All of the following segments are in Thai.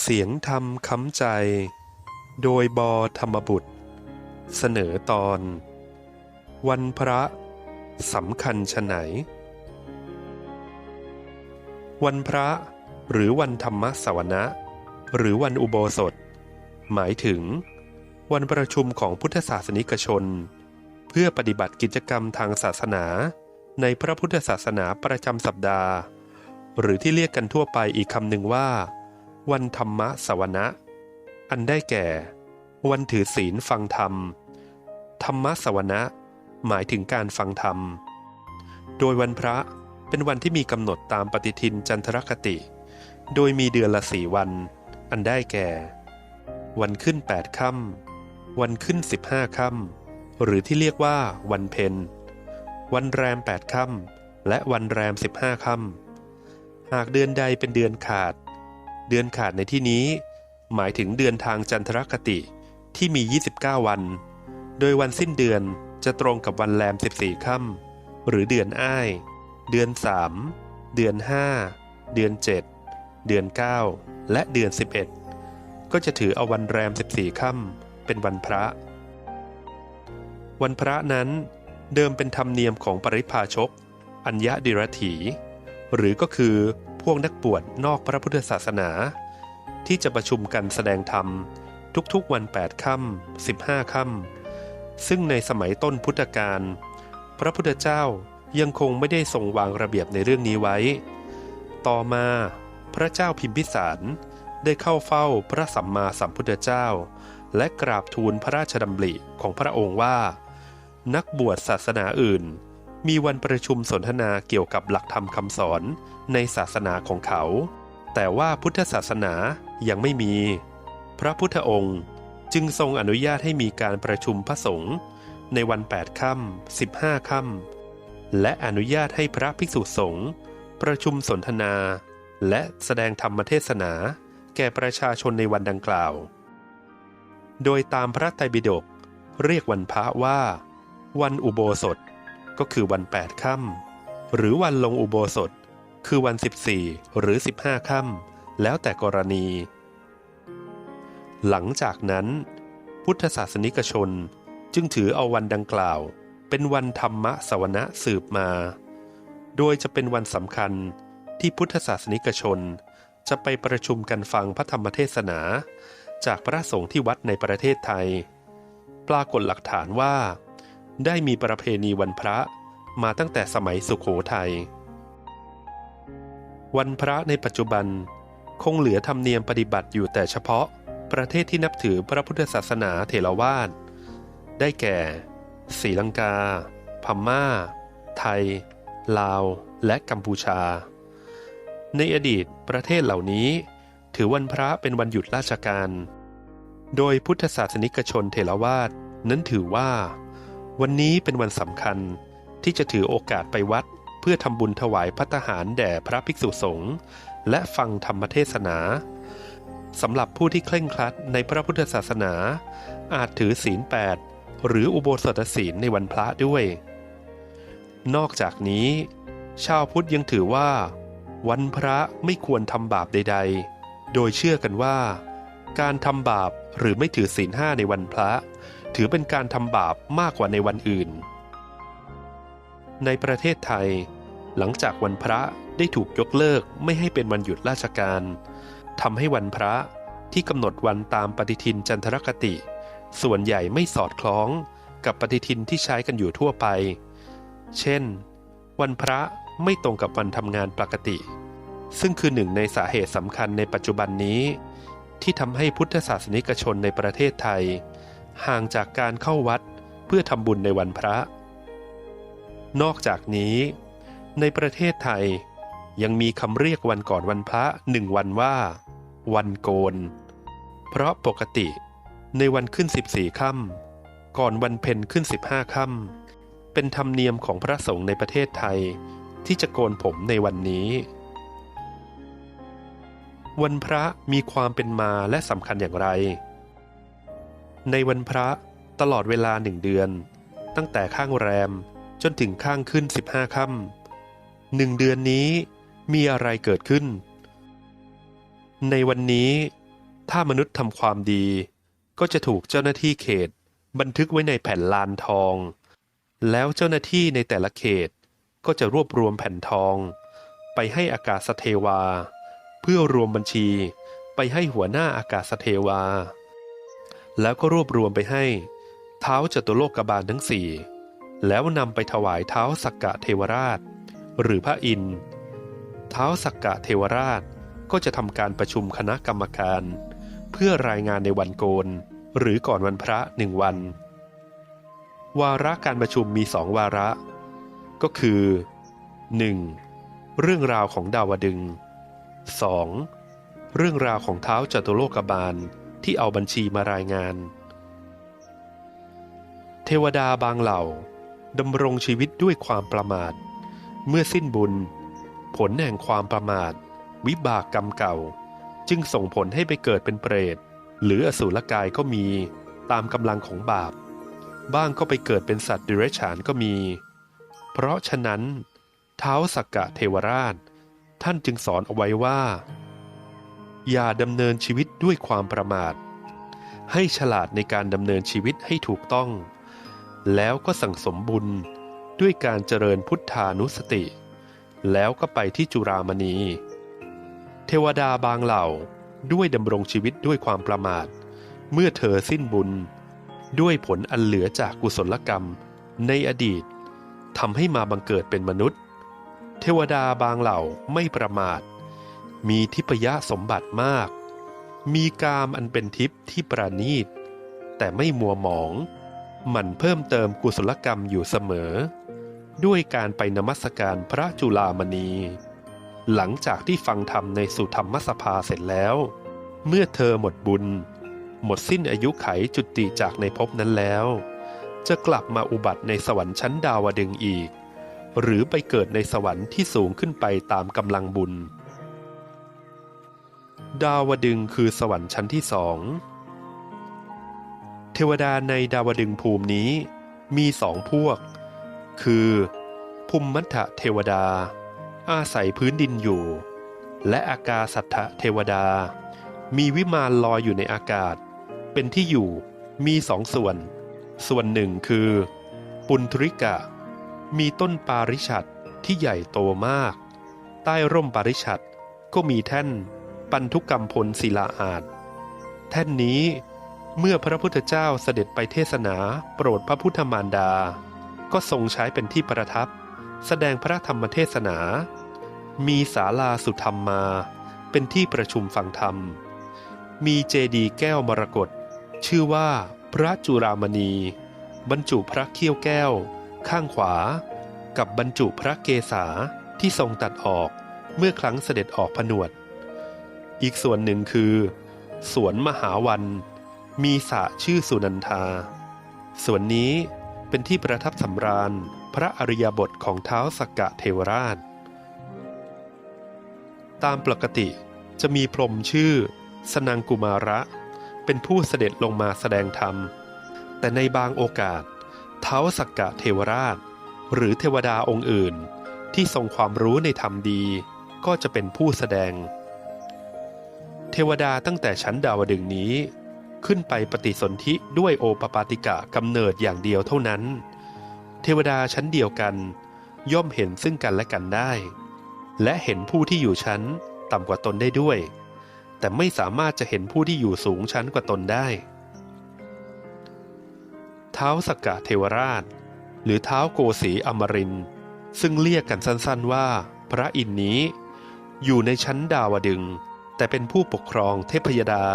เสียงธรรมค้ำใจ โดยบอธรรมบุตร เสนอตอน วันพระสำคัญชะไหน วันพระหรือวันธรรมสวนะ หรือวันอุโบสถ หมายถึง วันประชุมของพุทธศาสนิกชน เพื่อปฏิบัติกิจกรรมทางศาสนาในพระพุทธศาสนาประจำสัปดาห์ หรือที่เรียกกันทั่วไปอีกคำหนึ่งว่า วันธรรมะสวนะอันได้แก่ วันถือศีลฟังธรรม ธรรมะสวนะหมายถึงการฟังธรรม โดยวันพระเป็นวันที่มีกำหนดตามปฏิทินจันทรคติ โดยมีเดือนละสี่วัน อันได้แก่ วันขึ้นแปดค่ำวันขึ้นสิบห้าค่ำหรือที่เรียกว่าวันเพ็ญวันแรมแปดค่ำและวันแรมสิบห้าค่ำ หากเดือนใดเป็นเดือนขาด เดือนขาดในที่นี้ หมายถึงเดือนทางจันทรคติที่มี 29 วัน โดยวันสิ้นเดือนจะตรงกับวันแรม 14 ค่ำหรือเดือนอ้าย เดือน 3 เดือน 5 เดือน 7 เดือน 9 และเดือน 11 ก็จะถือเอาวันแรม 14 ค่ำเป็นวันพระ วันพระนั้นเดิมเป็นธรรมเนียมของปริพาชก อัญญดิรถี หรือก็คือพวกนักบวชนอกพระพุทธศาสนา ที่จะประชุมกันแสดงธรรม ทุกๆวัน 8ค่ำ15ค่ำซึ่งในสมัยต้นพุทธกาลพระพุทธเจ้ายังคงไม่ได้ทรงวางระเบียบในเรื่องนี้ไว้ ต่อมาพระเจ้าพิมพิสารได้เข้าเฝ้าพระสัมมาสัมพุทธเจ้า และกราบทูลพระราชดำริของพระองค์ว่า นักบวชศาสนาอื่น มีวันประชุมสนทนาเกี่ยวกับหลักธรรมคำสอนในศาสนาของเขา แต่ว่าพุทธศาสนายังไม่มี พระพุทธองค์จึงทรงอนุญาตให้มีการประชุมพระสงฆ์ในวัน 8 ค่ำ 15 ค่ำ และอนุญาตให้พระภิกษุสงฆ์ประชุมสนทนา และแสดงธรรมเทศนา แก่ประชาชนในวันดังกล่าว โดยตามพระไตรปิฎกเรียกวันพระว่า วันอุโบสถ ก็คือวัน 8ค่ำหรือวันลงอุโบสถ คือวัน 14 หรือ 15ค่ำแล้วแต่กรณี หลังจากนั้น พุทธศาสนิกชนจึงถือเอาวันดังกล่าว เป็นวันธรรมสวนะสืบมา โดยจะเป็นวันสำคัญที่พุทธศาสนิกชน จะไปประชุมกันฟังพระธรรมเทศนา จากพระสงฆ์ที่วัดในประเทศไทย ปรากฏหลักฐานว่า ได้มีประเพณีวันพระมาตั้งแต่สมัยสุขโขทยัย วันพระในปัจจุบันคงเหลือธรรมเนียมปฏิบัติอยู่แต่เฉพาะประเทศที่นับถือพระพุทธศาสนาเถรวาทได้แก่ศรีลังกา พม่า ไทย ลาว และกัมพูชา ในอดีตประเทศเหล่านี้ ถือวันพระเป็นวันหยุดราชการ โดยพุทธศาสนิกชนเถรวาทนั้นถือว่า วันนี้เป็นวันสำคัญที่จะถือโอกาสไปวัด เพื่อทำบุญถวายพัตหารแด่พระภิกษุสงฆ์และฟังธรรมเทศนาสำหรับผู้ที่เคร่งครัดในพระพุทธศาสนา อาจถือศีลแปดหรืออุโบสถศีลในวันพระด้วย นอกจากนี้ ชาวพุทธยังถือว่า วันพระไม่ควรทำบาปใด ๆ โดยเชื่อกันว่า การทำบาปหรือไม่ถือศีลห้าในวันพระ ถือเป็นการทำบาปมากกว่าในวันอื่น ในประเทศไทย หลังจากวันพระได้ถูกยกเลิกไม่ให้เป็นวันหยุดราชการทำให้วันพระที่กำหนดวันตามปฏิทินจันทรคติ ส่วนใหญ่ไม่สอดคล้องกับปฏิทินที่ใช้กันอยู่ทั่วไป เช่น วันพระไม่ตรงกับวันทำงานปกติ ซึ่งคือหนึ่งในสาเหตุสำคัญในปัจจุบันนี้ ที่ทำให้พุทธศาสนิกชนในประเทศไทย ห่างจากการเข้าวัดเพื่อทำบุญในวันพระ นอกจากนี้ ในประเทศไทยยังมีคำเรียกวันก่อนวันพระหนึ่งวันว่า วันโกน เพราะปกติในวันขึ้น 14ค่ำก่อนวันเพ็ญขึ้น 15ค่ำเป็นธรรมเนียมของพระสงฆ์ในประเทศไทยที่จะโกนผมในวันนี้ วันพระมีความเป็นมาและสำคัญอย่างไร ในวันพระตลอดเวลาหนึ่งเดือน ตั้งแต่ข้างแรมจนถึงข้างขึ้น15ค่ำหนึ่งเดือนนี้มีอะไรเกิดขึ้น ในวันนี้ ถ้ามนุษย์ทำความดี ก็จะถูกเจ้าหน้าที่เขต บันทึกไว้ในแผ่นลานทอง แล้วเจ้าหน้าที่ในแต่ละเขตก็จะรวบรวมแผ่นทอง ไปให้อากาศเทวา เพื่อรวมบัญชีไปให้หัวหน้าอากาศเทวา แล้วก็รวบรวมไปให้เท้าจตุโลกบาลทั้งสี่แล้วนำไปถวายเท้าสักกะเทวราช หรือพระอินทร์เท้าสักกะเทวราชก็จะทำการประชุมคณะกรรมการ เพื่อรายงานในวันโกน หรือก่อนวันพระหนึ่งวัน วาระการประชุมมีสองวาระ ก็คือ 1. เรื่องราวของดาวดึง 2. เรื่องราวของเท้าจตุโลกบาล ที่เอาบัญชีมารายงาน เทวดาบางเหล่าดำรงชีวิตด้วยความประมาท เมื่อสิ้นบุญ ผลแห่งความประมาท วิบากกรรมเก่า จึงส่งผลให้ไปเกิดเป็นเปรต หรืออสูรกายก็มีตามกำลังของบาป บ้างก็ไปเกิดเป็นสัตว์ดิเรกชันก็มี เพราะฉะนั้น เท้าสักกะเทวราช ท่านจึงสอนเอาไว้ว่า อย่าดำเนินชีวิตด้วยความประมาท ให้ฉลาดในการดำเนินชีวิตให้ถูกต้อง แล้วก็สั่งสมบุญด้วยการเจริญพุทธานุสติ แล้วก็ไปที่จุรามณี เทวดาบางเหล่าด้วยดำรงชีวิตด้วยความประมาท เมื่อเธอสิ้นบุญ ด้วยผลอันเหลือจากกุศลกรรม ในอดีตทำให้มาบังเกิดเป็นมนุษย์ เทวดาบางเหล่าไม่ประมาท มีทิพยสมบัติมาก มีกามอันเป็นทิพย์ที่ประณีต แต่ไม่มัวหมอง หมั่นเพิ่มเติมกุศลกรรมอยู่เสมอ ด้วยการไปนมัสการพระจุลามณี หลังจากที่ฟังธรรมในสุธรรมสภาเสร็จแล้ว เมื่อเธอหมดบุญ หมดสิ้นอายุไขจุติจากในภพนั้นแล้ว จะกลับมาอุบัติในสวรรค์ชั้นดาวดึงส์อีก หรือไปเกิดในสวรรค์ที่สูงขึ้นไปตามกำลังบุญ ดาวดึงคือสวรรค์ชั้นที่สอง เทวดาในดาวดึงภูมินี้มีสองพวก คือภูมิมัทธเทวดา อาศัยพื้นดินอยู่ และอากาสัทธเทวดา มีวิมานลอยอยู่ในอากาศ เป็นที่อยู่มีสองส่วน ส่วนหนึ่งคือ ปุณทริกะ มีต้นปาริชัดที่ใหญ่โตมาก ใต้ร่มปาริชัดก็มีแท่น ปันทุกกรรมพลศิลาอาจ แท่นนี้เมื่อพระพุทธเจ้าเสด็จไปเทศนาโปรดพระพุทธมารดา ก็ทรงใช้เป็นที่ประทับ แสดงพระธรรมเทศนา มีศาลาสุธรรมมา เป็นที่ประชุมฟังธรรม มีเจดีย์แก้วมรกตชื่อว่าพระจุรามณี บรรจุพระเขี้ยวแก้ว ข้างขวา กับบรรจุพระเกศาที่ทรงตัดออกเมื่อครั้งเสด็จออกผนวด อีกส่วนหนึ่งคือ สวนมหาวัน มีสระชื่อสุนันทาส่วนนี้เป็นที่ประทับสำราญพระอริยบทของเท้าสักกะเทวราช ตามปกติจะมีพรมชื่อ สนังกุมาระ เป็นผู้เสด็จลงมาแสดงธรรม แต่ในบางโอกาส เท้าสักกะเทวราช หรือเทวดาองค์อื่น ที่ทรงความรู้ในธรรมดีก็จะเป็นผู้แสดง เทวดาตั้งแต่ชั้นดาวดึงนี้ ขึ้นไปปฏิสนธิด้วยโอปปาติกะกำเนิดอย่างเดียวเท่านั้น เทวดาชั้นเดียวกัน ย่อมเห็นซึ่งกันและกันได้ และเห็นผู้ที่อยู่ชั้นต่ำกว่าตนได้ด้วย แต่ไม่สามารถจะเห็นผู้ที่อยู่สูงชั้นกว่าตนได้ เท้าสกกะเทวราช หรือเท้าโกสีอมริน ซึ่งเรียกกันสั้นๆว่า พระอินนี้ อยู่ในชั้นดาวดึง แต่เป็นผู้ปกครองเทพยดา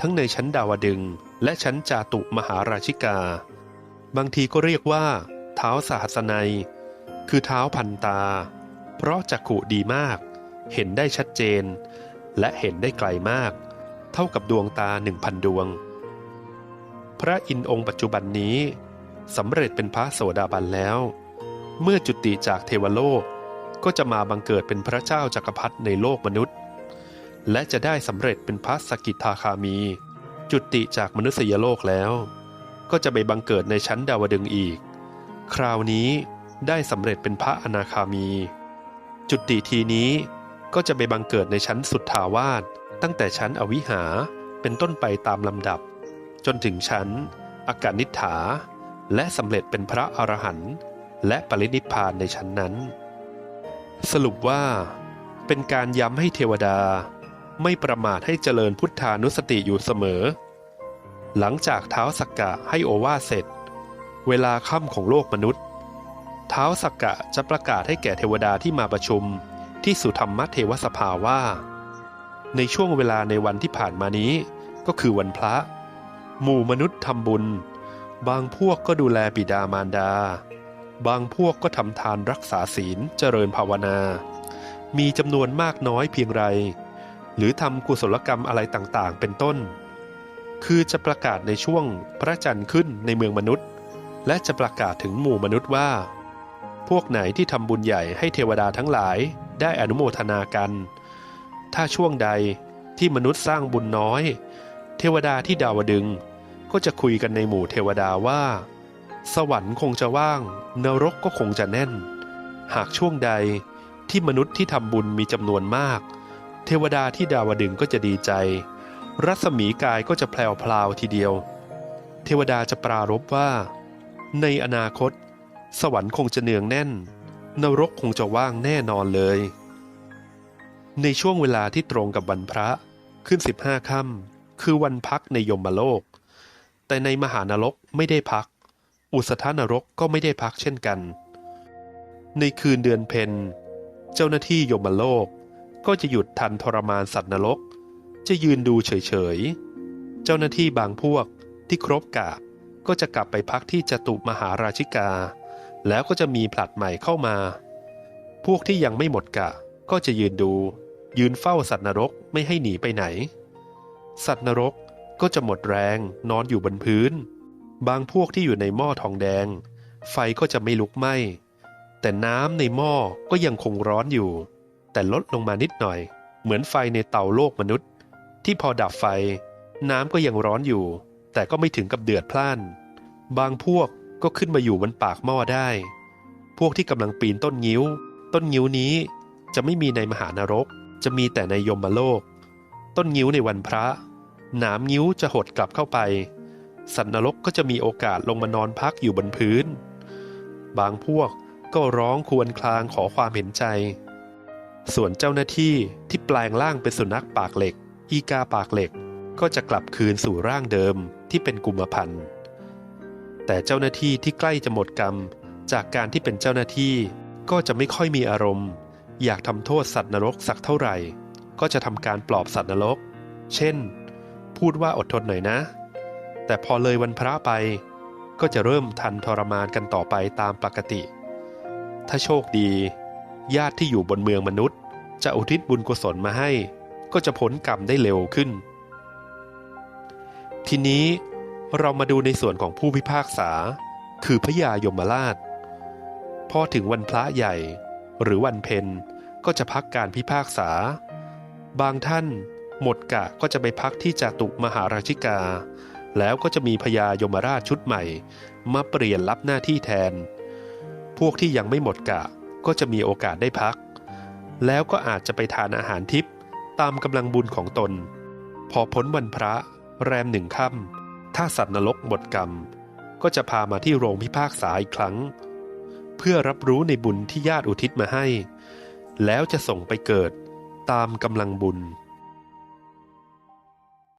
ทั้งในชั้นดาวดึง และชั้นจาตุมหาราชิกา บางทีก็เรียกว่า เท้าสหัสนัย คือเท้าพันตา เพราะจักขุดีมาก เห็นได้ชัดเจน และเห็นได้ไกลมาก เท่ากับดวงตาหนึ่งพันดวง พระอินองค์ปัจจุบันนี้สำเร็จเป็นพระโสดาบันแล้ว เมื่อจุติจากเทวโลกก็จะมาบังเกิดเป็นพระเจ้าจักรพรรดิในโลกมนุษย์ และจะได้สำเร็จเป็นพระสกิทาคามี จุติจากมนุษยโลกแล้ว ก็จะไปบังเกิดในชั้นดาวดึงส์อีก คราวนี้ได้สำเร็จเป็นพระอนาคามี จุติทีนี้ก็จะไปบังเกิดในชั้นสุดทาวาสตั้งแต่ชั้นอวิหาเป็นต้นไปตามลำดับ จนถึงชั้นอากาศนิฐา และสำเร็จเป็นพระอรหันต์และปรินิพพานในชั้นนั้น สรุปว่า เป็นการย้ำให้เทวดา ไม่ประมาทให้เจริญพุทธานุสติอยู่เสมอ หลังจากเท้าสักกะให้โอวาเสร็จ เวลาค่ำของโลกมนุษย์ เท้าสักกะจะประกาศให้แก่เทวดาที่มาประชุม ที่สุธรรมเทวสภาว่า ในช่วงเวลาในวันที่ผ่านมานี้ ก็คือวันพระ หมู่มนุษย์ทำบุญ บางพวกก็ดูแลบิดามารดา บางพวกก็ทำทานรักษาศีลเจริญภาวนา มีจำนวนมากน้อยเพียงไร หรือทำกุศลกรรมอะไรต่างๆ เป็นต้น คือจะประกาศในช่วงพระจันทร์ขึ้นในเมืองมนุษย์ และจะประกาศถึงหมู่มนุษย์ว่า พวกไหนที่ทำบุญใหญ่ให้เทวดาทั้งหลายได้อนุโมทนากัน ถ้าช่วงใดที่มนุษย์สร้างบุญน้อย เทวดาที่ดาวดึงก็จะคุยกันในหมู่เทวดาว่า สวรรค์คงจะว่าง นรกก็คงจะแน่น หากช่วงใดที่มนุษย์ที่ทำบุญมีจำนวนมาก เทวดาที่ดาวดึงก็จะดีใจ รัศมีกายก็จะแพลวพลาวทีเดียว เทวดาจะปรารบว่า ในอนาคต สวรรค์คงจะเนืองแน่น นรกคงจะว่างแน่นอนเลย ในช่วงเวลาที่ตรงกับวันพระขึ้นสิบห้าค่ำคือวันพักในยมโลก แต่ในมหานรกไม่ได้พัก อุสธานรกก็ไม่ได้พักเช่นกัน ในคืนเดือนเพ็ญเจ้าหน้าที่ยมโลก ก็จะหยุดทันทรมานสัตว์นรก จะยืนดูเฉยๆ เจ้าหน้าที่บางพวกที่ครบกะก็จะกลับไปพักที่จตุมหาราชิกา แล้วก็จะมีผลัดใหม่เข้ามา พวกที่ยังไม่หมดกะ ก็จะยืนดู ยืนเฝ้าสัตว์นรกไม่ให้หนีไปไหน สัตว์นรกก็จะหมดแรงนอนอยู่บนพื้น บางพวกที่อยู่ในหม้อทองแดง ไฟก็จะไม่ลุกไหม้แต่น้ำในหม้อก็ยังคงร้อนอยู่ แต่ลดลงมานิดหน่อย เหมือนไฟในเตาโลกมนุษย์ ที่พอดับไฟ น้ำก็ยังร้อนอยู่ แต่ก็ไม่ถึงกับเดือดพล่าน บางพวกก็ขึ้นมาอยู่บนปากหม้อได้ พวกที่กำลังปีนต้นงิ้ว ต้นงิ้วนี้จะไม่มีในมหานรก จะมีแต่ในยมโลก ต้นงิ้วในวันพระหนามงิ้วจะหดกลับเข้าไป สัตว์นรกก็จะมีโอกาสลงมานอนพักอยู่บนพื้น บางพวกก็ร้องครวญครางขอความเห็นใจ ส่วนเจ้าหน้าที่ที่แปลงร่างเป็นสุนัขปากเหล็ก อีกาปากเหล็ก ก็จะกลับคืนสู่ร่างเดิมที่เป็นกุมพันธ์แต่เจ้าหน้าที่ที่ใกล้จะหมดกรรม จากการที่เป็นเจ้าหน้าที่ก็จะไม่ค่อยมีอารมณ์ อยากทำโทษสัตว์นรกสักเท่าไหร่ ก็จะทำการปลอบสัตว์นรก เช่น พูดว่าอดทนหน่อยนะ แต่พอเลยวันพระไป ก็จะเริ่มทันทรมานกันต่อไปตามปกติ ถ้าโชคดี ญาติที่อยู่บนเมืองมนุษย์ จะอุทิศบุญกุศลมาให้ ก็จะพ้นกรรมได้เร็วขึ้น ทีนี้เรามาดูในส่วนของผู้พิพากษา คือพระยายมราช พอถึงวันพระใหญ่ หรือวันเพ็ญก็จะพักการพิพากษา บางท่านหมดกะก็จะไปพักที่จตุมหาราชิกา แล้วก็จะมีพญายมราชชุดใหม่ มาเปลี่ยนรับหน้าที่แทน พวกที่ยังไม่หมดกะ ก็จะมีโอกาสได้พัก แล้วก็อาจจะไปทานอาหารทิพย์ตามกำลังบุญของตน พอพ้นวันพระ แรมหนึ่งค่ำถ้าสัตว์นรกหมดกรรม ก็จะพามาที่โรงพิพากษาอีกครั้ง เพื่อรับรู้ในบุญที่ญาติอุทิศมาให้ แล้วจะส่งไปเกิดตามกำลังบุญ